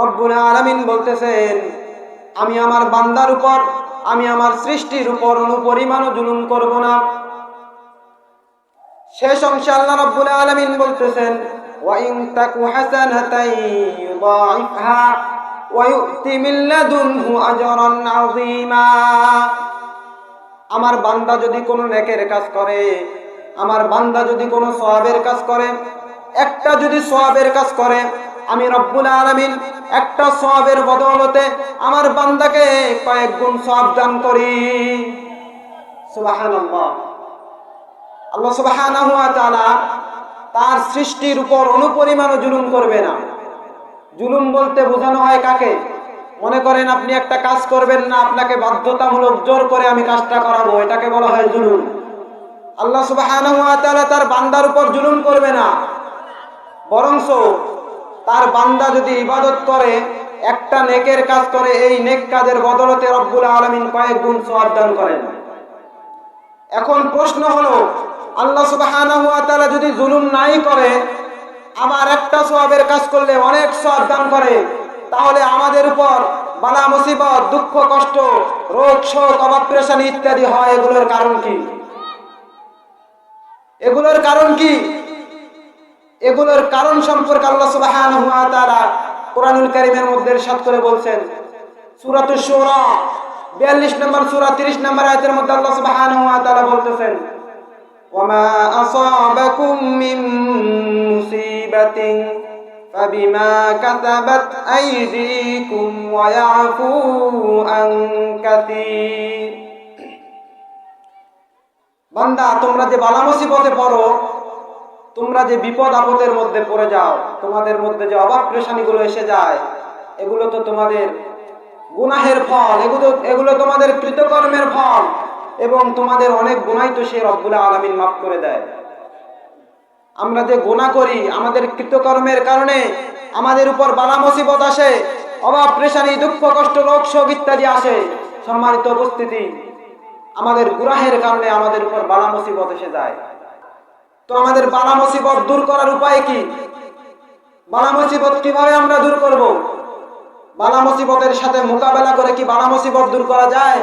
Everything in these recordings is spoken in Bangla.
রব্বুল আলামিন বলতেছেন, আমি আমার বান্দার উপর, আমি আমার সৃষ্টির উপর অনুপরিমাণও জুলুম করব না। শেষ অংশে আল্লাহ রাব্বুল আলামিন বলতেছেন মিন লাদুনহু আজরান আযীমা। আমার বান্দা যদি কোনো নেকের কাজ করে, আমার বান্দা যদি কোনো সওয়াবের কাজ করে, একটা যদি সওয়াবের কাজ করে, আমি রব্বুল আলামিন একটা সওয়াবের বদৌলতে আমার বান্দাকে কয়েক গুণ সওয়াব দান করি। আল্লাহ সুবহানাহু তার সৃষ্টির উপর অনুপরিমাণও জুলুম করবে না। জুলুম বলতে বোঝানো হয় কাকে? মনে করেন আপনি একটা কাজ করবেন না, আপনাকে বাধ্যতামূলক জোর করে আমি কাজটা করাবো, এটাকে বলা হয় জুলুম। আল্লাহ ওয়া তার বান্দার উপর জুলুম করবে না। বরংস তার বান্দা যদি ইবাদত করে, একটা নেকের কাজ করে, এই নেক কাজের বদলতে রব্বুল আলমিন কয়েক গুণ সওয়াব দান করেন। এখন প্রশ্ন হলো, আল্লাহ তাআলা যদি জুলুম নাই করে, আবার একটা সওয়াবের কাজ করলে অনেক সওয়াব দান করে, তাহলে আমাদের উপর বালা মুসিবত, দুঃখ, কষ্ট, রোগ, শোক, অভাব, পেরেশানি ইত্যাদি হয়। এগুলোর কারণ কি? এগুলোর কারণ কি? এগুলোর কারণ সম্পর্কে আল্লাহ সুবহানাহু ওয়া তাআলা কোরআনুল কারীমের মধ্যে ইরশাদ করে বলছেন সূরাতুশ শুরা 42 নম্বর সূরা 30 নম্বর আয়াতের মধ্যে আল্লাহ সুবহানাহু ওয়া তাআলা বলতেছেন ওয়ামা আসাবাকুম মিন মুসিবাতিন فبما كسبت أيديكم ويعفو عن كثير বান্দা তোমরা যে বালা মুসিবতে পড়ো তোমরা যে বিপদ আপদের মধ্যে পড়ে যাও, তোমাদের মধ্যে যে অভাব প্রেশানিগুলো এসে যায়, এগুলো তো তোমাদের গুনাহের ফল, এগুলো এগুলো তোমাদের কৃতকর্মের ফল, এবং তোমাদের অনেক গুনাই তো সে রব্বুল আলমিন মাফ করে দেয়। আমরা যে গোনা করি, আমাদের কৃতকর্মের কারণে আমাদের উপর বালা মুসিবত আসে অভাব প্রেশানি, দুঃখ কষ্ট, রোগ, শোক ইত্যাদি আসে। সম্মানিত উপস্থিতি, আমাদের গুনাহের কারণে আমাদের উপর বালা মুসিবত এসে যায়। তো আমাদের বালা মুসিবত দূর করার উপায় কি? বালা মুসিবত কীভাবে আমরা দূর করব? বালা মুসিবতের সাথে মোকাবেলা করে কি বালা মুসিবত দূর করা যায়?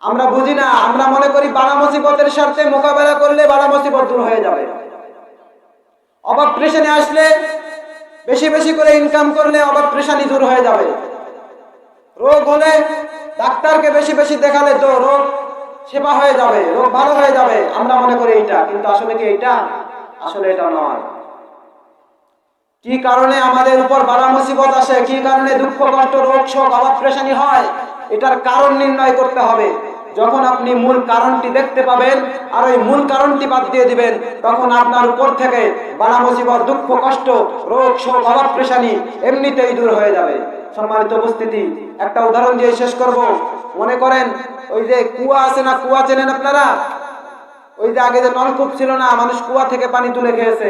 আমরা বুঝি না, আমরা মনে করি বালা মুসিবতের সাথে মোকাবেলা করলে বালা মুসিবত দূর হয়ে যাবে। অভাব প্রেশানে আসলে বেশি বেশি করে ইনকাম করলে অভাব প্রেশানি দূর হয়ে যাবে। রোগ হলে ডাক্তারকে বেশি বেশি দেখালে তো রোগ সেবা হয়ে যাবে, রোগ ভালো হয়ে যাবে, আমরা মনে করি এইটা, কিন্তু আসলে কি এইটা? আসলে এটা নয়। কি কারণে আমাদের উপর বালা মুসিবত আসে, কি কারণে দুঃখ কষ্ট রোগ, শোক, অভাব হয়, এটার কারণ নির্ণয় করতে হবে। যখন আপনি মূল কারণটি দেখতে পাবেন, আর ওই মূল কারণটি বাদ দিয়ে দিবেন, তখন আপনার উপর থেকে বালা মুসিবত, দুঃখ, কষ্ট, রোগ, শোক, অভাব এমনিতেই দূর হয়ে যাবে। সম্মানিত উপস্থিতি, একটা উদাহরণ দিয়ে শেষ করব। মনে করেন ওই যে কুয়া আছে না, কুয়া চেনেন আপনারা? ওই যে আগে যে নলকূপ ছিল না, মানুষ কুয়া থেকে পানি তুলে খেয়েছে।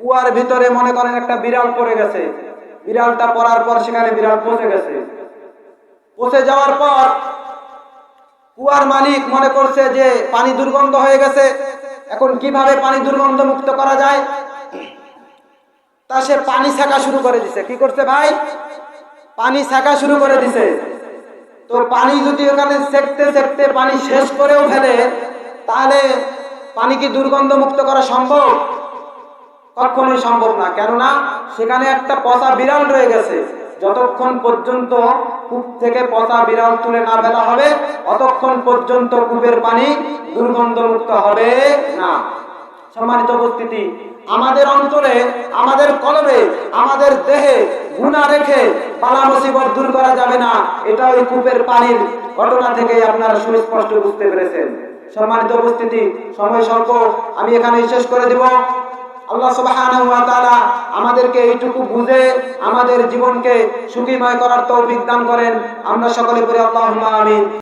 কুয়ার ভিতরে মনে করেন একটা বিড়াল পড়ে গেছে। বিড়ালটা পড়ার পর সেখানে বিড়াল পচে গেছে। পচে যাওয়ার পর কুয়ার মালিক মনে করছে যে পানি দুর্গন্ধ হয়ে গেছে। এখন কীভাবে পানি দুর্গন্ধ মুক্ত করা যায়? তা সে পানি ছাকা শুরু করে দিছে। কি করছে ভাই? পানি ছাকা শুরু করে দিছে। তো পানি যদি ওখানে সেকতে সেকতে পানি শেষ করেও ফেলে তাহলে পানি কি দুর্গন্ধ মুক্ত করা সম্ভব? কখনোই সম্ভব না। কেননা সেখানে একটা পচা বিড়াল রয়ে গেছে। যতক্ষণ পর্যন্ত কূপ থেকে পচা বিড়াল তুলে না ফেলা হবে, অতক্ষণ পর্যন্ত কূপের পানি দুর্গন্ধ মুক্ত হবে না। সম্মানিত উপস্থিতি, আমাদের অঞ্চলে আমাদের কলমে, আমাদের দেহে গুণা রেখে পালা মুসিবত দূর করা যাবে না এটা ওই কূপের পানির ঘটনা থেকে আপনারা সুস্পষ্ট বুঝতে পেরেছেন। সম্মানিত উপস্থিতি, সময় স্বল্প, আমি এখানে শেষ করে দিব। আল্লাহ ওয়া আমাদেরকে এইটুকু বুঝে আমাদের জীবনকে সুখীময় করার তৌফিক দান করেন। আমরা সকলে পড়ি আল্লাহুম্মা আমিন।